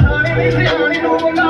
Hallelujah, hallelujah.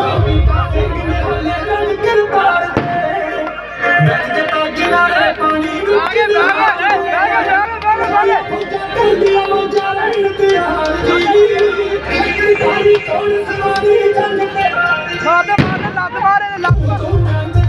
ਜਾਣੇ ਤਿਹਾਰ ਜੀ ਕਿਹੜੀ ਕਾਲੀ ਕੋਣ ਸਵਾਰੀ ਜੰਗ ਤੇ ਹਾਰ ਖਾਦ ਮਾਰ ਲੱਤ ਮਾਰੇ ਲੱਤ।